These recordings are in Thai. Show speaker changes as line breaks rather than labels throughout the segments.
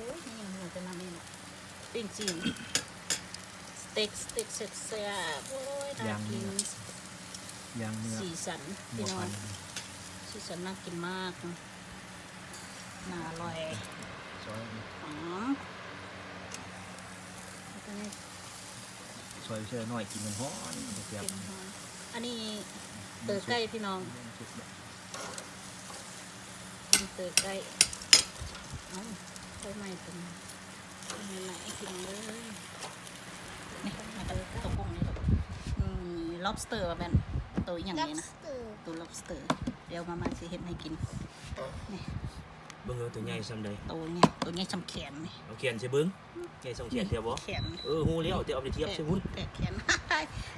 อ้ยนี่มันจะมาเนี่ยปิ้งจีนสเต็กสเต็กเสร็จแซ่บโอ้ยน่ากิน
ยางเนื้อ
สีสัน
หั
พี่
ว
น้อ
พั
ง
น
สีสันน่ากินมากน่าอร่อย
ซอย
หอมแล้วก็นี่
ซอยเชื่อหน่อยกินมันฮ้อนเสียบ
เป็นหอมอันนี้เตอไก่พี่น้องกินเตอไก่เอ้าไฟไหม้ตรงนี้ไฟไหม้ไหนกินเลยนี่มาเตอตกกุ้งนี่ตกอืม lobster ว่าแม่นตัวอหย่างนี้นะตัว lobster เดี๋ยวมามาสิเห็นให้กินนี่
เบิ่งเอาตัวใหญ่ซ้ำใด
ตัวนี้ตัวนี้จำแขนนี่
เอาเขียนใช่เบิ่งใหญ่สองเขียนเทียบบ่
แขนนี่
เออฮู้แล้วเดี๋ยวเอาไปเทียบใช่พุ่น
แตะแขน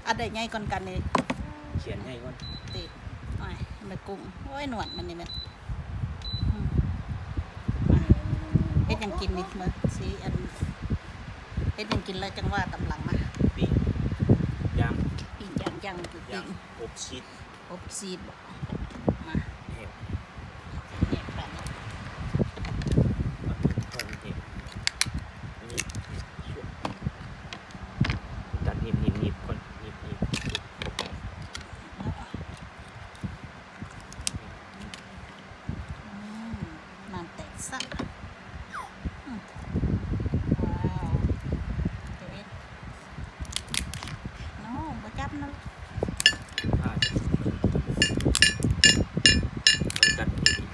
อันใดใหญ่ก่อนกันเลย
เขียนใหญ่ก่อน
ติโอ้ยมันกุ้งโอ้ยหนวดมันนี่แม่นอืมอะเฮ็ดหยังกินนี่มาสิอันเฮ็ดหยังกินแล้วจังว่าตำหลังมา
ปิ้งย่าง
ปิ้งย่างย่างปิ้
ย่าง
ง
อบชีส
อบซีดบอกมา
แห้ง
เนี่ยแบบนี้
เอาไปทอดเห็ดอันนี้ช่วยตัดหนีบๆๆก่อนหนีบๆ
อืมน้ำแตกซะอืมว้าวเดี๋ยวเอ็ดโน้บ่จับนะ
พลาดตัดหนีบ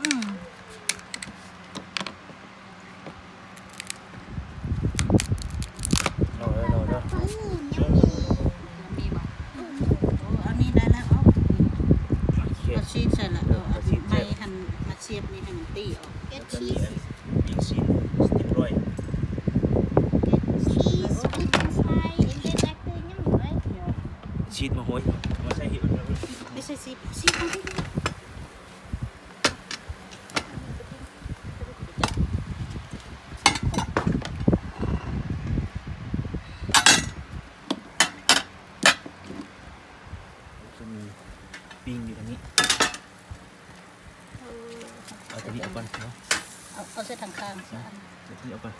อืม
รอเด้อรอเด้อ
มีบ่โอ้อันนี้ได้แล้วเอา
เขียน
เอาชีสใส่ละเอาเอาไม่หัน มาเชียบนี่ให้มันตีออก
แล้วก็มีอันปิ้งชิ้นเรียบร้อยชีสมาโหยมาใส่เห็ดแล้ว
ไม่ใช่ซีซีของที่
จะมีปิ้งอยู่ตรงนี้ เอาตัวนี้เอาก่อนเนาะ
เอาเอาเส้นทางข้างซะ
เดี๋ยวตัวนี้เอาก่อน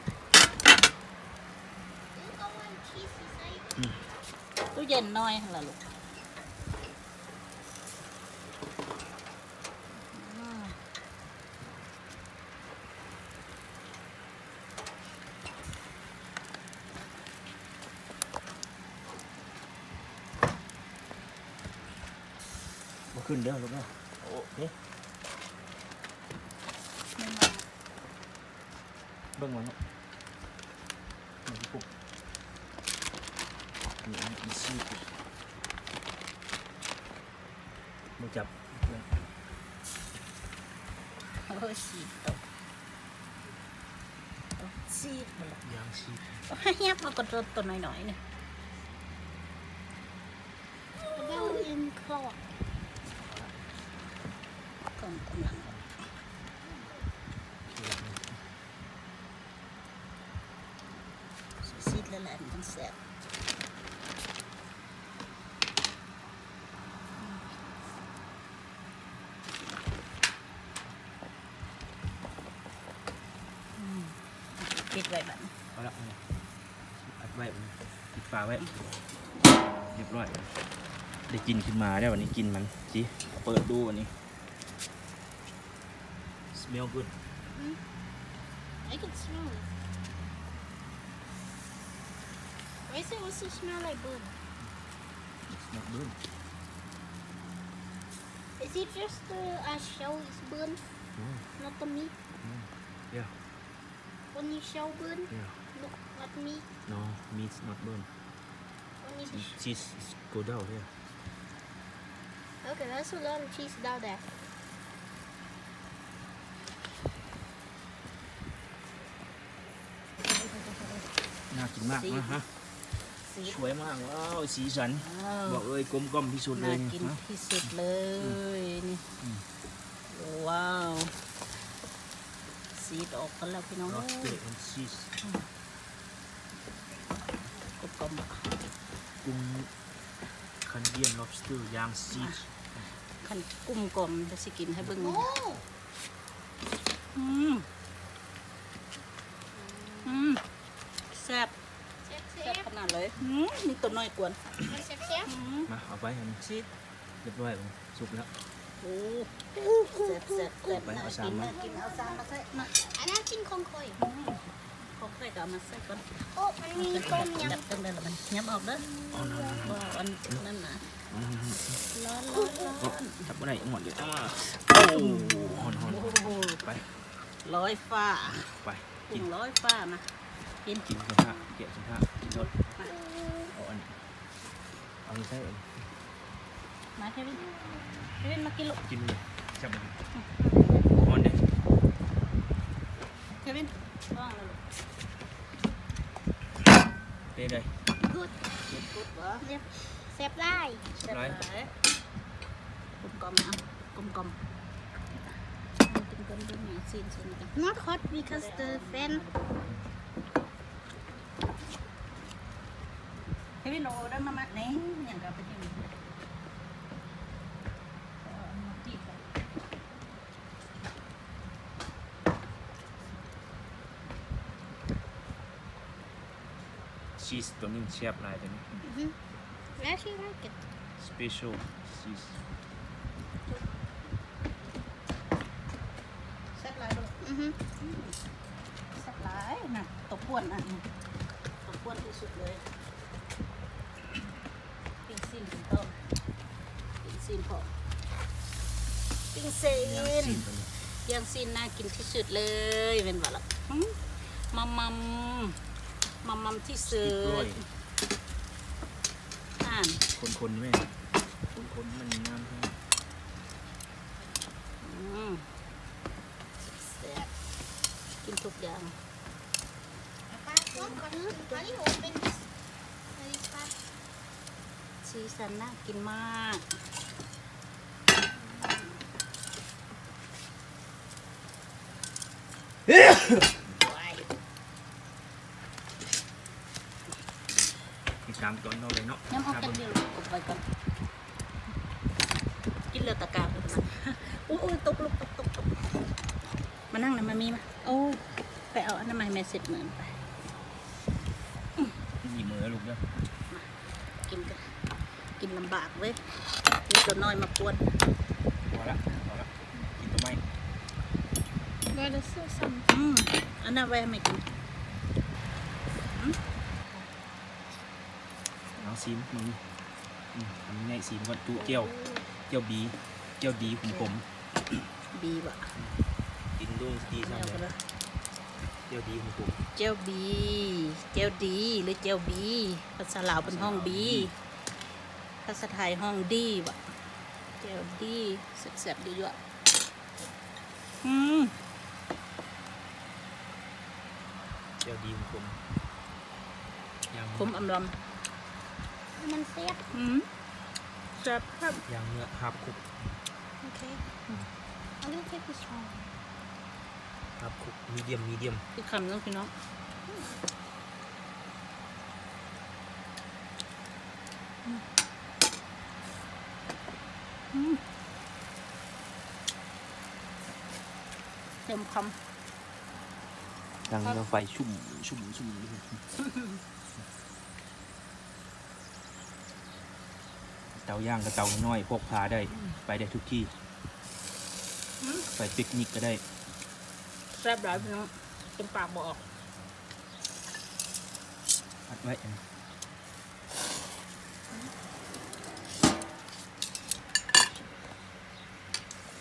ตู้เย็นน้อยหั่นล่ะลูกอืม
มาขึ้นเด้อลูกเนาะโอเค
ไม่มา
เบิ่งมันเนาะนี่ปุ๊บนี่อันนี้ชีสมาจับ
โอ้ยสีตกตกสีดหมดละ
ยางชีส
โอ้ยเงียบมากระโดดตัวน้อยๆเนี่ยกำกำลังซีดแล้ว แหละมันแซ่บอืมปิดไว้แบบนี้
เอาละเอาละอัดไว้มันปิดฝาไว้ เรียบร้อย ได้กินขึ้นมาได้ววันนี้กินมันสิเปิดดูวันนี้ smell good
I can smell it. Why does it also smell like boom?
It's not boom.
Is it just the uh, shell is burn?
Yeah.
Not the meat?
Yeah. yeah.
Only shell burn?
Yeah.
No, not meat?
No, meat's not burn.
Only the
cheese go down, yeah.
Okay, that's a lot of cheese down there.
Now, huh? มากนะฮะ
ซีด
สวยมากว้าวสีสัน
อ้าว
บอกเลยกลมกล่อมที่สุดเล
น่าย
นี่
กิน
ฮะ
ที่สุดเลยนี่
อืม
ว้าวซีดออกกันแล้วพี่น้อง
รอสเต
เอ้ย
นชีส
กรุบกรอบ
กุ้งไข่ Canadian lobster ย่างซีส
ขันกุ้มกลมจะสิกินให้เบิ่ง
Oh.
อืมอืมแซ่บ
Sep,
แซ่บ
sep.
ขนาดเลยอื มมีตัวน้อยกวน
Sep, sep.
อืม
มาเอาไปอันนี้
ชีส
เรียบร้อยผมสุกแล้ว
โอ้แซ่บแซ่บแซ่บ
ไป
น่า
เอาสา
กิ
ม
น
มา
น่ากินเอาซามมาใส่มา
En hij ging gewoon gooien.
ของใส่ก็เอามาใส่ก่อน
Oh, maar nu kom
ดั
je.
บตั้งแต่ละมันย้ำออกเด้อ
อ๋อนั่น
บ่อันนั่นนะ
อืม
ร้อนร้อนร้
โอ้
อน
ทับบ่ได้หมดเลยอ่าโอ้หอนหอน
โอ้โห
ไป
ร้อยฟ้า
ไป
กุ้
กิน
งร้อยฟ้านะกิน
กินสัมภาษเกี่ยวสัมภาษกินรสเอาอันนี้ เอาอันนี้ใส่อันนี้
มาเควินเควินมากินลูก
กินเลยจับมันหอนเด้
เควินว่างเลยลูก
เด้เลย
Goed.
พูดวะ
Sep, sep lai.
แซ่บหลายกลมกลมอะกลมกลมกลมกลมดูหน่อยซีนซีนกัน
Not hot because the fan.
เควินโอ้ได้มามาไหนอย่างกับไปกินเอามาตีไป
ชีสตัวนี้เชียบหลายตัวนี้
Mhm. I actually like it.
special ชีส
แซ่บหลายลูก
Mhm.
แซ่บหลายนะตบป้วนอะนี่ตบป้วนที่สุดเลยปิ้งซีนเป็นต้นปิ้งซีนพอปิ้ งซีน
ย่างซีนตัวนี้
ย่างซีนน่ากินที่สุดเลยเป็นว่าละมมัมมัมมัมมัมที่สุ
ด
อ่าน
คนๆไหมคนๆมันงามใช่ไหม
อืมแซ่บกินทุกอย่างสีสันน่ากินมาก
อีกสามตัวเราเลยเนาะ
น้ำเอา
ครับ
แค่
ผม
เดียวออกไปก่อนกินเลือดตะกร้ารเลยนะอุ้ย ตกลุกตกตกตกมานั่งนะมามีมาโอ้ไปเอาอันนั้นมาให้แม่เสร็จเหมือนไป
หยิบมือแล้วลูกเด้อ
กินกันกินลำบากเว้ยมีตัวน้อยมาปวน
พอละพอละกินตัวไม่
Maar dat is zo samen.
อืมอันนั้นไว้ให้ไม่กิน
เอาซีมมึงอืมทำง่ายซีมก่อนจุเจียวเจียวบีเจียวดีผมผม
บีบะ
กินดุ้งดี
ไม่
ใช่
เอา
ไห
ไป
ม
เลย
เจียวดีผมผม
เจลบี เจลดีหรือเจลบี ภาษาลาวเป็นห้องบี ภาษาไทยห้องดีวะเจลดีแซ่บๆดีด้วยอืม
เจียวดีผมผมยาง
ขมอำล
Men sep. ำ
อืมแซ่บครับ
ยางเนื้อหับคุก
Okay. I'm gonna take this one.
หับคุกมีเดียมมีเดียม
อีกคำนึงพี่น้องอืมเต็มค
ยางเนื้อไฟชุ่มชุ่มชุ่มเตาย่างกับเตาน้อยพกพาได้ ไปได้ทุกที่ำไปปิกนิกก็ได้
แซ่บหลายพี่น้องจนปากบออก
อัดไว้อันนี้